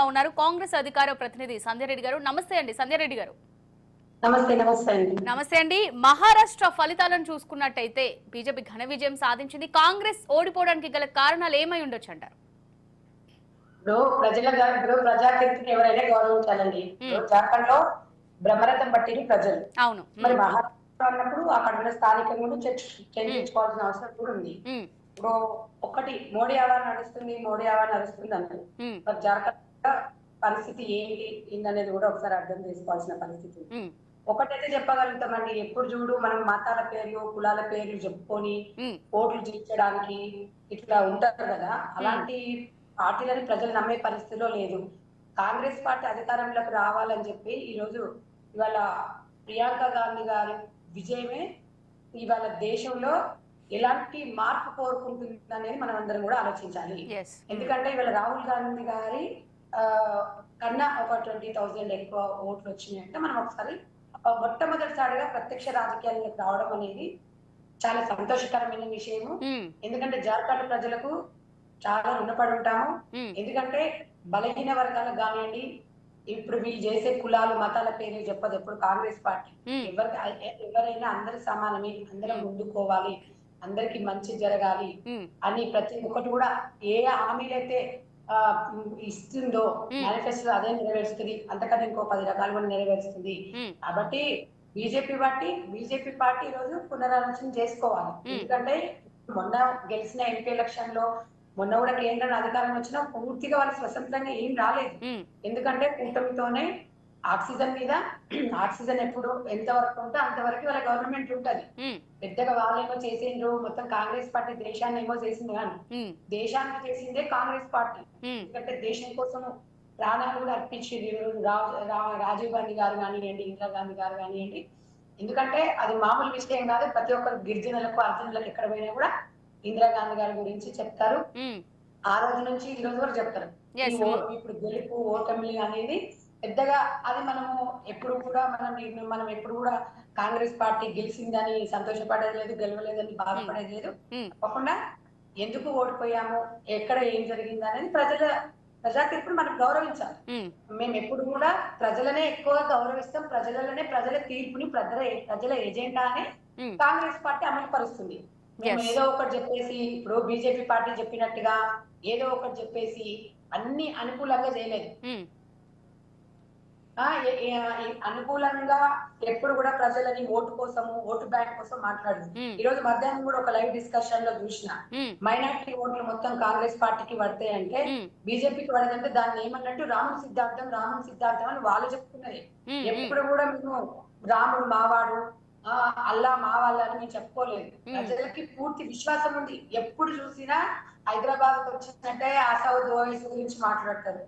సిద్ధంగా ఉన్నారు. కాంగ్రెస్ అధికార ప్రతినిధి సంధ్య రెడ్డి గారు. నమస్తే అండి సంధ్య రెడ్డి గారు. నమస్తే నమస్తే అండి. నమస్తే అండి. మహారాష్ట్ర ఫలితాలను చూసుకున్నట్టయితే బీజేపీ ఘన విజయం సాధించింది. కాంగ్రెస్ ఓడిపోవడానికి గల కారణాలు ఏమై ఉండొచ్చు అంటారు? ఇప్పుడు ప్రజల ఇప్పుడు ప్రజాకీర్తిని ఎవరైనా గౌరవించాలండి. జార్ఖండ్లో బ్రహ్మరథం పట్టిన ప్రజలు. అవును. మరి మహారాష్ట్ర అన్నప్పుడు అక్కడ స్థానికంగా కూడా చర్చ- చర్చించుకోవాల్సిన అవసరం కూడా ఉంది. ఇప్పుడు ఒకటి మోడీ అవా నడుస్తుంది మోడీ అవా నడుస్తుంది అన్నారు మరి జార్ఖండ్ పరిస్థితి ఏంటి? ఏందనేది కూడా ఒకసారి అర్థం చేసుకోవాల్సిన పరిస్థితి ఒకటైతే చెప్పగలుగుతామండి ఎప్పుడు చూడు మనం మతాల పేర్లు కులాల పేర్లు చెప్పుకొని ఓట్లు చేయించడానికి ఇట్లా ఉంటారు కదా? అలాంటి పార్టీలని ప్రజలు నమ్మే పరిస్థితిలో లేదు. కాంగ్రెస్ పార్టీ అధికారంలోకి రావాలని చెప్పి ఈ రోజు ఇవాళ ప్రియాంక గాంధీ గారి విజయమే ఇవాళ దేశంలో ఎలాంటి మార్పు కోరుకుంటుంది అనేది మనం అందరం కూడా ఆలోచించాలి. ఎందుకంటే ఇవాళ రాహుల్ గాంధీ గారి కన్నా ఒక ట్వంటీ థౌజండ్ ఎక్కువ ఓట్లు వచ్చినాయి అంటే మనం ఒకసారి మొట్టమొదటిసారిగా ప్రత్యక్ష రాజకీయాల్లోకి రావడం అనేది చాలా సంతోషకరమైన విషయము. ఎందుకంటే జార్ఖండ్ ప్రజలకు చాలా రుణపడి ఉంటాము. ఎందుకంటే బలహీన వర్గాలకు కానివ్వండి ఇప్పుడు వీళ్ళు చేసే కులాలు మతాల పేర్లు చెప్పదు ఎప్పుడు కాంగ్రెస్ పార్టీ. ఎవరి ఎవరైనా అందరు సమానమే అందరం ముందుకోవాలి అందరికి మంచి జరగాలి అని ప్రతి ఒక్కటి కూడా ఏ హామీలైతే ఇస్తుందో. మేనిఫెస్టో అదే నెరవేరుస్తుంది. అంతకన్నా ఇంకో పది రకాలు కూడా నెరవేరుస్తుంది. కాబట్టి బీజేపీ పార్టీ బీజేపీ పార్టీ ఈ రోజు పునరాలోచన చేసుకోవాలి. ఎందుకంటే మొన్న గెలిచిన ఎంపీ ఎలక్షన్లో మొన్న కూడా కేంద్రం అధికారం వచ్చినా పూర్తిగా వాళ్ళు స్వతంత్రంగా ఏం రాలేదు. ఎందుకంటే కూటమితోనే ఆక్సిజన్ మీద ఆక్సిజన్ ఎప్పుడు ఎంత వరకు ఉంటే అంతవరకు వాళ్ళ గవర్నమెంట్ ఉంటది. పెద్దగా వాళ్ళేమో చేసిండ్రు మొత్తం కాంగ్రెస్ పార్టీ దేశాన్ని ఏమో చేసింది కానీ దేశానికి చేసిందే కాంగ్రెస్ పార్టీ. ఎందుకంటే దేశం కోసం ప్రాణాలు కూడా అర్పించింది రాజీవ్ గాంధీ గారు కానివ్వండి ఇందిరాగాంధీ గారు కానివ్వండి. ఎందుకంటే అది మామూలు విషయం కాదు. ప్రతి ఒక్కరు గిరిజనులకు అర్జునులకు ఎక్కడ పోయినా కూడా ఇందిరాగాంధీ గారి గురించి చెప్తారు. ఆ రోజు నుంచి ఈ రోజు వరకు చెప్తారు. ఇప్పుడు గెలుపు ఓటమి అనేది పెద్దగా అది మనము ఎప్పుడు కూడా మనం మనం ఎప్పుడు కూడా కాంగ్రెస్ పార్టీ గెలిచిందని సంతోషపడేది లేదు గెలవలేదని బాధపడేది లేదు. తప్పకుండా ఎందుకు ఓడిపోయాము ఎక్కడ ఏం జరిగింది అనేది ప్రజల ప్రజా తీర్పును మనం గౌరవించాలి. మేము. ఎప్పుడు కూడా ప్రజలనే ఎక్కువగా గౌరవిస్తాం ప్రజలనే ప్రజల తీర్పుని ప్రజల ప్రజల ఎజెండానే కాంగ్రెస్ పార్టీ అమలు పరుస్తుంది మేము. ఏదో ఒకటి చెప్పేసి ఇప్పుడు బీజేపీ పార్టీ చెప్పినట్టుగా ఏదో ఒకటి చెప్పేసి అన్ని అనుకూలంగా చేయలేదు. అనుకూలంగా ఎప్పుడు కూడా ప్రజలని ఓటు కోసము ఓటు బ్యాంక్ కోసం మాట్లాడింది ఉమ్, ఈ రోజు మధ్యాహ్నం కూడా ఒక లైవ్ డిస్కషన్లో చూసిన. మైనార్టీ ఓట్లు మొత్తం కాంగ్రెస్ పార్టీకి పడతాయి అంటే ఉమ్, బీజేపీకి పడదంటే దాన్ని ఏమన్నట్టు రాముని సిద్ధార్థం రాముని సిద్ధార్థం అని వాళ్ళు చెప్పుకున్నది ఉమ్, ఎప్పుడు కూడా మేము రాముడు మావాడు ఆ అల్లా మా వాళ్ళు అని మేము చెప్పుకోలేదు. ప్రజలకి పూర్తి విశ్వాసం ఉంది. ఎప్పుడు చూసినా హైదరాబాద్ వచ్చినట్టే అసౌద్ ఓవైసీ గురించి మాట్లాడతారు.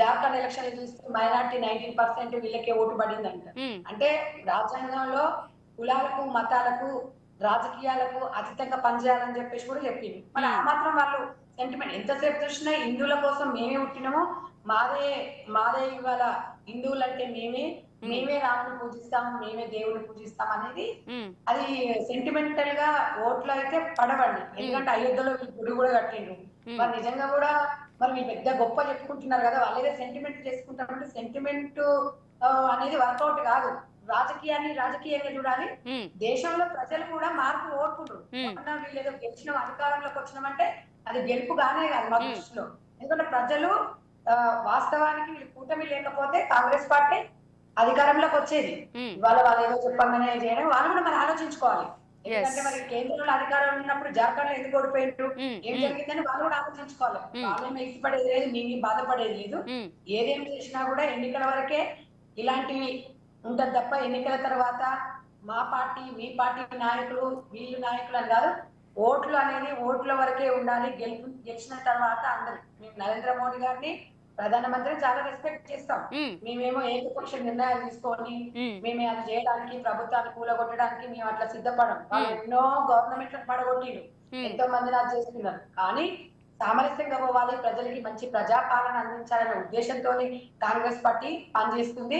జార్ఖండ్ ఎలక్షన్ చూస్తే మైనార్టీ నైన్టీన్ పర్సెంట్ వీళ్ళకే ఓటు పడిందంట. ఉమ్, అంటే రాజ్యాంగంలో కులాలకు మతాలకు రాజకీయాలకు అతీతంగా పనిచేయాలని చెప్పేసి కూడా చెప్పింది. మరి ఆ మాత్రం వాళ్ళు సెంటిమెంట్ ఎంతసేపు చూసినా హిందువుల కోసం మేమే పుట్టినాము మాదే మాదే ఇవాళ హిందువులు అంటే మేమే మేమే రాముని పూజిస్తాము మేమే దేవుని పూజిస్తాం అనేది అది సెంటిమెంటల్గా ఓట్లు అయితే పడవండి. ఎందుకంటే అయోధ్యలో వీళ్ళు గుడి కూడా కట్టిండ్రు. మరి నిజంగా కూడా మరి మీరు పెద్ద గొప్ప చెప్పుకుంటున్నారు కదా వాళ్ళేదో సెంటిమెంట్ చేసుకుంటారంటే సెంటిమెంట్ అనేది వర్కౌట్ కాదు. రాజకీయాన్ని రాజకీయంగా చూడాలి. దేశంలో ప్రజలు కూడా మార్పు. మొన్న వీళ్ళు ఏదో గెలిచిన అధికారంలోకి వచ్చినామంటే అది గెలుపు గానే కాదు మా దృష్టిలో. ఎందుకంటే ప్రజలు వాస్తవానికి వీళ్ళు కూటమి లేకపోతే కాంగ్రెస్ పార్టీ అధికారంలోకి వచ్చేది. ఇవాళ వాళ్ళు ఏదో చెప్పంగానే చేయడం వాళ్ళు కూడా మనం ఆలోచించుకోవాలి. ఎందుకంటే మరి కేంద్రంలో అధికారం ఉన్నప్పుడు జార్ఖండ్ ఎందుకు ఓడిపోయిండ్రు Hmm. ఏం Hmm. జరిగిందని వాళ్ళు కూడా ఆలోచించుకోవాలి Hmm. వాళ్ళేం ఎగిసిపడేది లేదు మేము బాధపడేది లేదు ఏదేం చేసినా కూడా ఎన్నికల వరకే ఇలాంటివి ఉంటది తప్ప ఎన్నికల తర్వాత మా పార్టీ మీ పార్టీ నాయకులు వీళ్ళు నాయకులు అని కాదు ఓట్లు అనేది ఓట్ల వరకే ఉండాలి గెలుపు గెలిచిన తర్వాత అందరు మేము నరేంద్ర మోడీ గారిని ప్రధానమంత్రిని చాలా రెస్పెక్ట్ చేస్తాం. మేమేమో ఏకపక్ష నిర్ణయాలు తీసుకొని మేము అది చేయడానికి ప్రభుత్వాన్ని కూలగొట్టడానికి మేము అట్లా సిద్ధపడం. ఎన్నో గవర్నమెంట్ పడగొట్టిరు. ఎంతో మంది నాకు చేస్తున్నారు. కానీ సామరస్యంగా పోవాలి ప్రజలకి మంచి ప్రజాపాలన అందించాలనే ఉద్దేశంతో కాంగ్రెస్ పార్టీ పనిచేస్తుంది.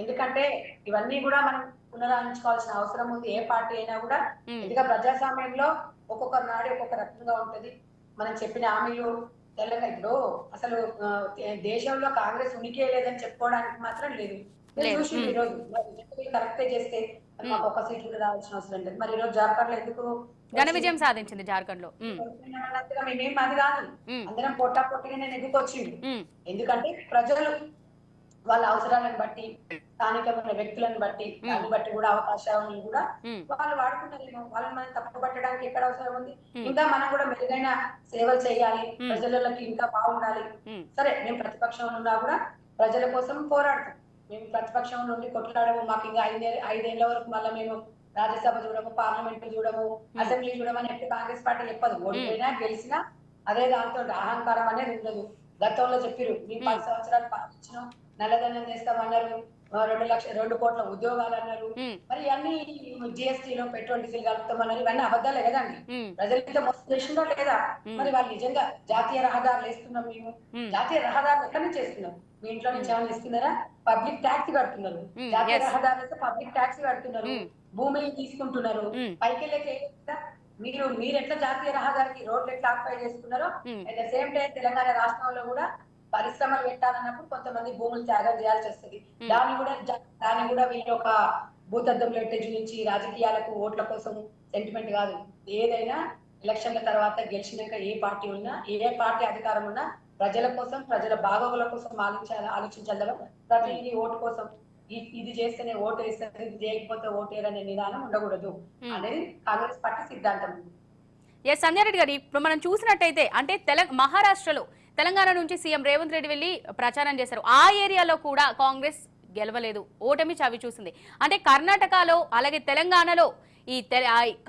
ఎందుకంటే ఇవన్నీ కూడా మనం పునరాలించుకోవాల్సిన అవసరం ఉంది. ఏ పార్టీ అయినా కూడా ఎందుకంటే ప్రజాస్వామ్యంలో ఒక్కొక్క నాడు ఒక్కొక్క రకంగా ఉంటది. మనం చెప్పిన హామీలు తెలంగాణ ఇప్పుడు అసలు దేశంలో కాంగ్రెస్ ఉనికే లేదని చెప్పుకోవడానికి మాత్రం లేదు. చూసి ఈ రోజు కరెక్టే చేస్తే మాకు ఒక సీట్ కూడా రావాల్సిన అవసరం లేదు. మరి ఈ రోజు జార్ఖండ్లో ఎందుకు ఘన విజయం సాధించింది జార్ఖండ్లో మేమేం అది కాదు. అందరం పొట్టా పొట్టిగా నేను ఎదుకొచ్చిండు ఉమ్, ఎందుకంటే ప్రజలు వాళ్ళ అవసరాలను బట్టి స్థానికమైన వ్యక్తులను బట్టి దాన్ని బట్టి కూడా అవకాశాలను కూడా వాళ్ళు వాడుకున్నారేమో వాళ్ళని మనం తప్పు పట్టడానికి ఎక్కడ అవసరం ఉంది. ఇంకా మనం కూడా మెరుగైన సేవలు చేయాలి. ప్రజలకి ఇంకా బాగుండాలి. సరే మేము ప్రతిపక్షంలో ఉన్నా కూడా ప్రజల కోసం పోరాడతాం. మేము ప్రతిపక్షం నుండి కొట్లాడము. మాకు ఇంకా ఐదే ఐదేళ్ళ వరకు మళ్ళీ మేము రాజ్యసభ చూడము పార్లమెంట్ చూడము అసెంబ్లీ చూడమని ఎప్పుడు కాంగ్రెస్ పార్టీ చెప్పదు. ఓడిపోయినా గెలిచినా అదే దాంతో అహంకారం అనేది ఉండదు. గతంలో చెప్పిరు మేము. పది సంవత్సరాలు పాలించినాం నల్లధనం చేస్తామన్నారు. రెండు లక్ష రెండు కోట్ల ఉద్యోగాలు అన్నారు. మరి అన్ని జిఎస్టీలో పెట్రోల్ డీజిల్ కలుపుతామన్నారు. ఇవన్నీ అబద్ధాలే కదండి. ప్రజలైతే మోసం చేసిందో లేదా? మరి వాళ్ళు నిజంగా జాతీయ రహదారులు వేస్తున్నాం మేము. జాతీయ రహదారులు ఎక్కడి నుంచి వేస్తున్నాం? మీ ఇంట్లో నుంచి ఏమైనా ఇస్తున్నారా? పబ్లిక్ ట్యాక్స్ కడుతున్నారు. జాతీయ. రహదారులు అయితే పబ్లిక్ ట్యాక్స్ కడుతున్నారు. భూమిని తీసుకుంటున్నారు. పైకి వెళ్ళే మీరు మీరు ఎట్లా జాతీయ రహదారికి రోడ్లు ఎట్లా ఆక్యుపై చేసుకున్నారో. At the same time Telangana రాష్ట్రంలో కూడా పరిశ్రమలు పెట్టాలన్నప్పుడు కొంతమంది భూములు త్యాగం చేయాల్సి వస్తుంది. దాన్ని కూడా దాన్ని కూడా వీళ్ళు ఒక భూతద్దం లెట్టేజ్ నుంచి రాజకీయాలకు ఓట్ల కోసం సెంటిమెంట్ కాదు. ఏదైనా ఎలక్షన్ల తర్వాత గెలిచినాక ఏ పార్టీ ఉన్నా ఏ పార్టీ అధికారం ఉన్నా ప్రజల కోసం ప్రజల బాగోగుల కోసం ఆలోచించాలి ఆలోచించాలి ప్రతిదీ ఓటు కోసం. ఇది చేస్తేనే ఓటు వేస్తారు ఇది చేయకపోతే ఓటు వేయరనే నిదానం ఉండకూడదు. అనేది కాంగ్రెస్ పార్టీ సిద్ధాంతం. ఎస్ సంధ్యారెడ్డి గారు ఇప్పుడు మనం చూసినట్టయితే అంటే తెలంగాణ మహారాష్ట్రలో తెలంగాణ నుంచి సీఎం రేవంత్ రెడ్డి వెళ్ళి ప్రచారం చేశారు. ఆ ఏరియాలో కూడా కాంగ్రెస్ గెలవలేదు. ఓటమి చవి చూసింది. అంటే కర్ణాటకలో అలాగే తెలంగాణలో ఈ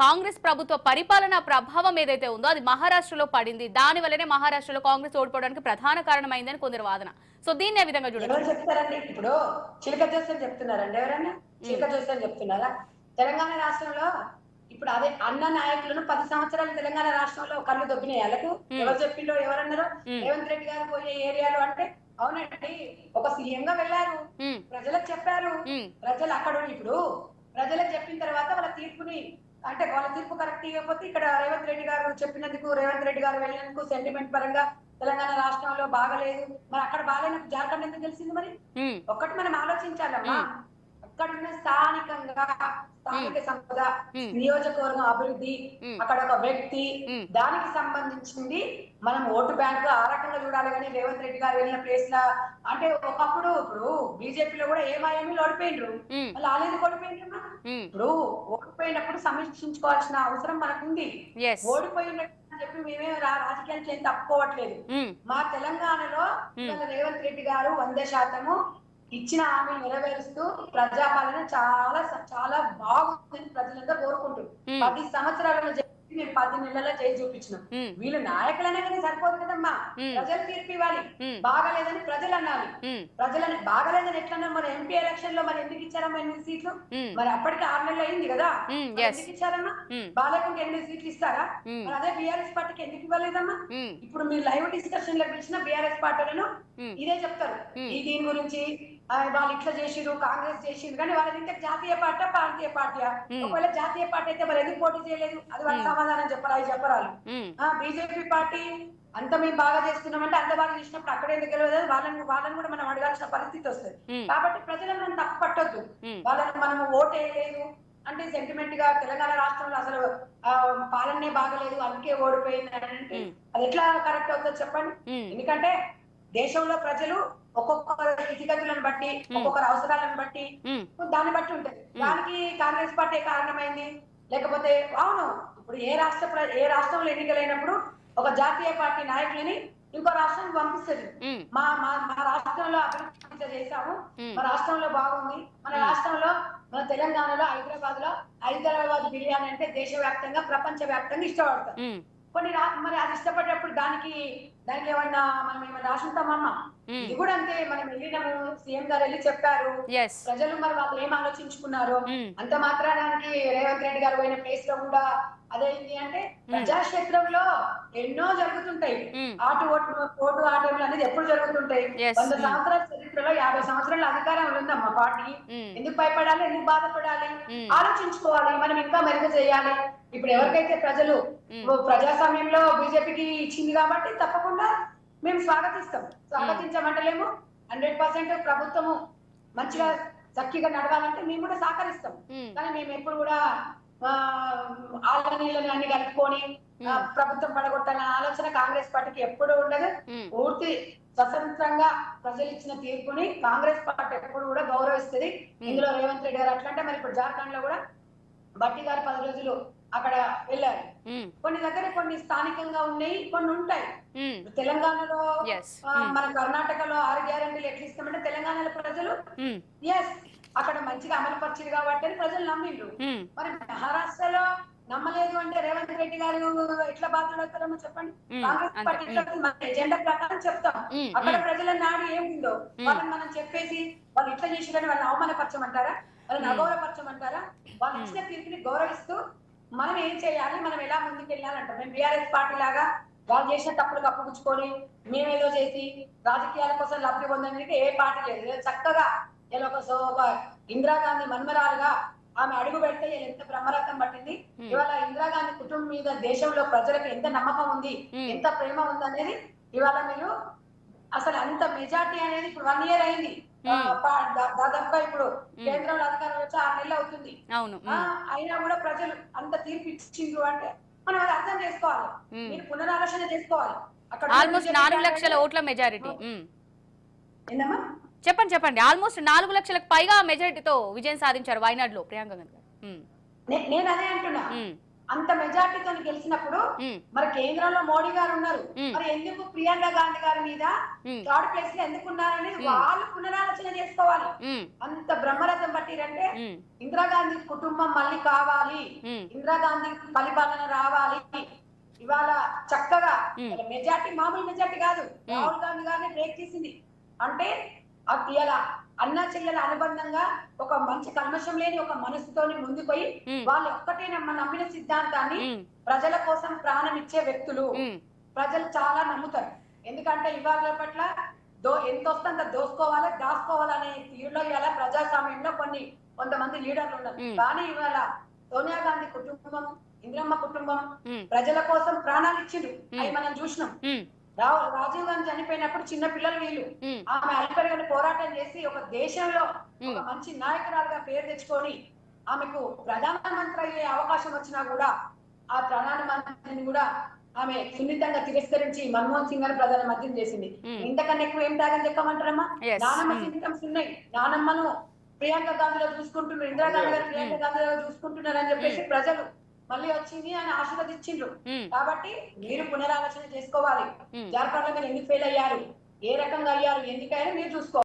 కాంగ్రెస్ ప్రభుత్వ పరిపాలన ప్రభావం ఏదైతే ఉందో అది మహారాష్ట్రలో పడింది. దాని వల్లనే మహారాష్ట్రలో కాంగ్రెస్ ఓడిపోవడానికి ప్రధాన కారణమైందని కొందరు వాదన. సో దీన్ని ఏ విధంగా చూడండి చెప్తారండి? ఇప్పుడు చిలక జోస్యం చెప్తున్నారండి ఎవరన్నా? చిలక జోస్యం చెప్తున్నారా? తెలంగాణ రాష్ట్రంలో ఇప్పుడు అదే అన్న నాయకులను పది సంవత్సరాలు తెలంగాణ రాష్ట్రంలో కళ్ళు దొబ్బినాయి. వాళ్ళకు ఎవరు చెప్పిండో ఎవరన్నారో? రేవంత్ రెడ్డి గారు పోయే ఏరియాలో అంటే అవునండి ఒక సీఎం గా వెళ్ళారు ప్రజలకు చెప్పారు. ప్రజలు అక్కడ ఇప్పుడు ప్రజలకు చెప్పిన తర్వాత వాళ్ళ తీర్పుని అంటే వాళ్ళ తీర్పు కరెక్ట్ ఇవ్వకపోతే ఇక్కడ రేవంత్ రెడ్డి గారు చెప్పినందుకు రేవంత్ రెడ్డి గారు వెళ్ళినందుకు సెంటిమెంట్ పరంగా తెలంగాణ రాష్ట్రంలో బాగలేదు. మరి అక్కడ బాగాలేనప్పుడు జార్ఖండ్ ఎందుకు తెలిసింది మరి? ఒక్కటి మనం ఆలోచించాలమ్మా. అక్కడ ఉన్న స్థానికంగా స్థానిక సంపద. నియోజకవర్గం అభివృద్ధి. అక్కడ ఒక వ్యక్తి. దానికి సంబంధించింది మనం ఓటు బ్యాంకు ఆ రకంగా చూడాలి కానీ రేవంత్ రెడ్డి గారు వెళ్ళిన ప్లేస్ లా అంటే ఒకప్పుడు ఇప్పుడు బీజేపీలో కూడా ఏమాయేమీ ఓడిపోయిండ్రు. మ్మ్. వాళ్ళు ఆలేదు ఓడిపోయిండ్రు ఉమ్, ఇప్పుడు ఓడిపోయినప్పుడు సమీక్షించుకోవాల్సిన అవసరం మనకుంది. ఓడిపోయినట్టు అని చెప్పి మేమే రాజకీయాలు చేసి తప్పుకోవట్లేదు. మా తెలంగాణలో రేవంత్ రెడ్డి గారు వంద శాతము ఇచ్చిన హామీలు నెరవేరుస్తూ ప్రజాపాలన చాలా చాలా బాగుందని ప్రజలందరూ కోరుకుంటారు Hmm. పది సంవత్సరాలలో చెప్పి మేము పది నెలల్లో చేసి చూపించినాం వీళ్ళు నాయకులనే కానీ సరిపోదు కదమ్మా. ప్రజలు తీర్పు ఇవ్వాలి. బాగలేదని ప్రజలు అన్నారు ప్రజలని బాగలేదని ఎట్లా అన్నారు మరి ఎంపీ ఎలక్షన్లో మరి ఎందుకు ఇచ్చారమ్మా ఎనిమిది సీట్లు మరి అప్పటికి ఆరు నెలలు అయింది కదా. ఎందుకు ఇచ్చారమ్మా Hmm. బాలేకుండా ఎనిమిది సీట్లు ఇస్తారా. మరి అదే బీఆర్ఎస్ పార్టీకి ఎందుకు ఇవ్వలేదమ్మా ఇప్పుడు మీరు లైవ్ డిస్కషన్లో పిలిచిన బీఆర్ఎస్ పార్టీలను. ఇదే చెప్తారు. ఈ దీని గురించి వాళ్ళు ఇట్లా చేసిరు కాంగ్రెస్ చేసిరు కానీ వాళ్ళది ఇంకా జాతీయ పార్టీ ప్రాంతీయ Hmm. ఒకవేళ జాతీయ పార్టీ అయితే మరి ఎందుకు పోటీ చేయలేదు? అది వాళ్ళ సమాధానం చెప్పరా అది చెప్పరాలు బీజేపీ పార్టీ అంత మేము బాగా చేస్తున్నామంటే అంత బాగా చేసినప్పుడు అక్కడ ఎందుకు గెలవలేదు? వాళ్ళని వాళ్ళని కూడా మనం అడగాల్సిన పరిస్థితి వస్తుంది. కాబట్టి ప్రజలను మనం తప్పు పట్టొద్దు. వాళ్ళని మనం ఓటు వేయలేదు అంటే సెంటిమెంట్గా తెలంగాణ రాష్ట్రంలో అసలు పాలనే బాగలేదు అందుకే ఓడిపోయింది అని అంటే. అది ఎట్లా కరెక్ట్ అవుతుందో చెప్పండి. ఎందుకంటే దేశంలో ప్రజలు ఒక్కొక్క స్థితిగతులను బట్టి ఒక్కొక్కరి అవసరాలను బట్టి దాన్ని బట్టి ఉంటుంది. దానికి కాంగ్రెస్ పార్టీ కారణమైంది? లేకపోతే అవును ఇప్పుడు ఏ రాష్ట్ర ఏ రాష్ట్రంలో ఎన్నికలైనప్పుడు ఒక జాతీయ పార్టీ నాయకులని ఇంకో రాష్ట్రానికి పంపిస్తుంది. మా మా మా రాష్ట్రంలో అభివృద్ధి చేశాము. మా రాష్ట్రంలో బాగుంది మన రాష్ట్రంలో మన తెలంగాణలో హైదరాబాద్లో హైదరాబాద్ బిర్యానీ అంటే దేశవ్యాప్తంగా ప్రపంచ వ్యాప్తంగా ఇష్టపడతారు కొన్ని రా మరి అది ఇష్టపడేటప్పుడు దానికి దానికి ఏమన్నా మనం ఏమన్నా రాసుంటామమ్మా. ఇది కూడా అంతే మనం వెళ్ళినాము సీఎం గారు వెళ్ళి చెప్పారు ప్రజలు మరి వాళ్ళు ఏం ఆలోచించుకున్నారు. అంత మాత్రానికి రేవంత్ రెడ్డి గారు పోయిన ప్లేస్లో కూడా అదేంటి అంటే ప్రజాక్షేత్రంలో ఎన్నో జరుగుతుంటాయి. ఆటు ఓటు ఓటు ఆటలు అనేది ఎప్పుడు జరుగుతుంటాయి. వంద. సంవత్సరాల చరిత్రలో యాభై సంవత్సరాల అధికారం ఉందమ్మా పార్టీ Hmm. ఎందుకు భయపడాలి ఎందుకు బాధపడాలి. ఆలోచించుకోవాలి మనం ఇంకా మెరుగు చేయాలి ఇప్పుడు ఎవరికైతే ప్రజలు. ప్రజాస్వామ్యంలో బీజేపీకి ఇచ్చింది కాబట్టి తప్పకుండా మేము స్వాగతిస్తాం స్వాగతించమంటలేము హండ్రెడ్ పర్సెంట్ ప్రభుత్వము మంచిగా చక్కగా నడవాలంటే మేము కూడా సహకరిస్తాం కానీ మేము ఎప్పుడు కూడా ఆ, ఆళ్ళ నీళ్ళని అన్ని కలుపుకొని ప్రభుత్వం పడగొట్టాలన్న ఆలోచన కాంగ్రెస్ పార్టీకి ఎప్పుడూ ఉండదు. పూర్తి స్వతంత్రంగా ప్రజలు ఇచ్చిన తీర్పుని కాంగ్రెస్ పార్టీ ఎప్పుడు కూడా గౌరవిస్తుంది. ఇందులో రేవంత్ రెడ్డి గారు అట్లంటే మరి ఇప్పుడు జార్ఖండ్లో కూడా బట్టి గారు పది రోజులు అక్కడ వెళ్ళారు. కొన్ని దగ్గర కొన్ని స్థానికంగా ఉన్నాయి కొన్ని ఉంటాయి. తెలంగాణలో మన కర్ణాటకలో ఆరు గ్యారంటీలు ఎట్లా ఇస్తామంటే తెలంగాణలో ప్రజలు ఎస్ అక్కడ మంచిగా అమలు పరిచింది కాబట్టి అని ప్రజలు నమ్మిండ్రు. మరి మహారాష్ట్రలో నమ్మలేదు అంటే రేవంత్ రెడ్డి గారు ఎట్లా బాధ్యత అవుతారో చెప్పండి. కాంగ్రెస్. పార్టీ ఎజెండా ప్రకారం చెప్తాం. అక్కడ. ప్రజల నాడు ఏముందో వాళ్ళని మనం చెప్పేసి వాళ్ళు ఇట్లా చేసిరని వాళ్ళని అవమానపరచమంటారా? వాళ్ళని అగౌరవపరచమంటారా వాళ్ళు ఇచ్చిన తీర్పుని గౌరవిస్తూ మనం ఏం చేయాలి? మనం ఎలా ముందుకు వెళ్ళాలంటాం మేము బీఆర్ఎస్ పార్టీ లాగా వాళ్ళు చేసిన తప్పులు కప్పుపుచ్చుకొని మేమేదో చేసి రాజకీయాల కోసం లబ్ధి పొందడానికి ఏ పార్టీ లేదు. చక్కగా ఇలా ఒక సో- ఇందిరాగాంధీ మన్మరాలుగా ఆమె అడుగు పెడితే ఎంత బ్రహ్మరథం పట్టింది. ఇవాళ ఇందిరాగాంధీ కుటుంబం మీద దేశంలో ప్రజలకు ఎంత నమ్మకం ఉంది. ఎంత ప్రేమ ఉంది అనేది ఇవాళ మీరు అసలు అంత మెజార్టీ అనేది ఇప్పుడు వన్ ఇయర్ అయింది. దాదాపుగా ఇప్పుడు కేంద్రంలో అధికారం వచ్చి ఆరు నెలలు అవుతుంది. అయినా కూడా ప్రజలు అంత తీర్పు ఇచ్చిండ్రు అంటే మనం అది అర్థం చేసుకోవాలి. మీరు పునరాలోచన చేసుకోవాలి. అక్కడ ఆల్మోస్ట్ నాలుగు లక్షల ఓట్ల మెజారిటీ. ఏందమ్మా? చెప్పండి చెప్పండి. ఆల్మోస్ట్ నాలుగు లక్షలకు పైగా మెజారిటీతో విజయం సాధించారు వాయనాడులో ప్రియాంక గాంధీ గారు. నేను అదే అంటున్నా. అంత మెజార్టీతో గెలిచినప్పుడు మరి కేంద్రంలో మోడీ గారు ఉన్నారు. మరి ఎందుకు ప్రియాంక గాంధీ గారి మీద థర్డ్ ప్లేస్లో ఎందుకు ఉన్నారనేది Hmm. వాళ్ళు పునరాలోచన చేసుకోవాలి. అంత బ్రహ్మరథం పట్టిరంటే ఇందిరాగాంధీ కుటుంబం మళ్ళీ కావాలి. ఇందిరాగాంధీ పరిపాలన రావాలి. ఇవాళ చక్కగా. మెజార్టీ మామూలు మెజార్టీ కాదు. రాహుల్ గాంధీ గారిని బ్రేక్ చేసింది. అంటే అ- ఇలా అన్న చెల్లెల అనుబంధంగా ఒక మంచి కల్మషం లేని ఒక మనసుతోని ముందుకు పోయి Hmm. వాళ్ళు ఒక్కటే నమ్మ నమ్మిన సిద్ధాంతాన్ని ప్రజల కోసం ప్రాణం ఇచ్చే వ్యక్తులు ప్రజలు చాలా నమ్ముతారు. ఎందుకంటే ఇవాళ పట్ల దో ఎంత వస్తే అంత దోసుకోవాలి దాచుకోవాలనే తీరులో ఇవాళ ప్రజాస్వామ్యంలో కొన్ని కొంతమంది లీడర్లు ఉన్నారు. కానీ ఇవాళ సోనియా గాంధీ కుటుంబం ఇందిరమ్మ కుటుంబం ప్రజల కోసం ప్రాణాలు ఇచ్చిండ్రు. మ్మ్. అవి మనం చూసినాం. రాజీవ్ గాంధీ చనిపోయినప్పుడు చిన్న పిల్లలు వీళ్ళు ఆమె అల్పరిగని పోరాటం చేసి ఒక దేశంలో ఒక. మంచి నాయకురాలుగా పేరు తెచ్చుకొని ఆమెకు ప్రధానమంత్రి అయ్యే అవకాశం వచ్చినా కూడా ఆ ప్రధానమంత్రిని కూడా ఆమె సున్నితంగా తిరస్కరించి మన్మోహన్ సింగ్ గారిని ప్రధాన మంత్రిని చేసింది. ఇంతకన్నా ఎక్కువ ఏం తాగని చెప్పమంటారమ్మా Yes. నానమ్మ మ్మ్. సింటమ్స్ ఉన్నాయి నానమ్మను ప్రియాంక గాంధీలో చూసుకుంటున్నారు ఇందిరాగాంధీ గారు ప్రియాంక గాంధీలో చూసుకుంటున్నారు అని చెప్పేసి ప్రజలు మళ్ళీ వచ్చింది అని ఆశీర్వదించిండ్రు. కాబట్టి మీరు పునరాలోచన చేసుకోవాలి. జార్ఖండ్లో మీరు ఎందుకు ఫెయిల్ అయ్యారు? ఏ రకంగా అయ్యారు? ఎందుకయ్యారు మీరు చూసుకోవాలి.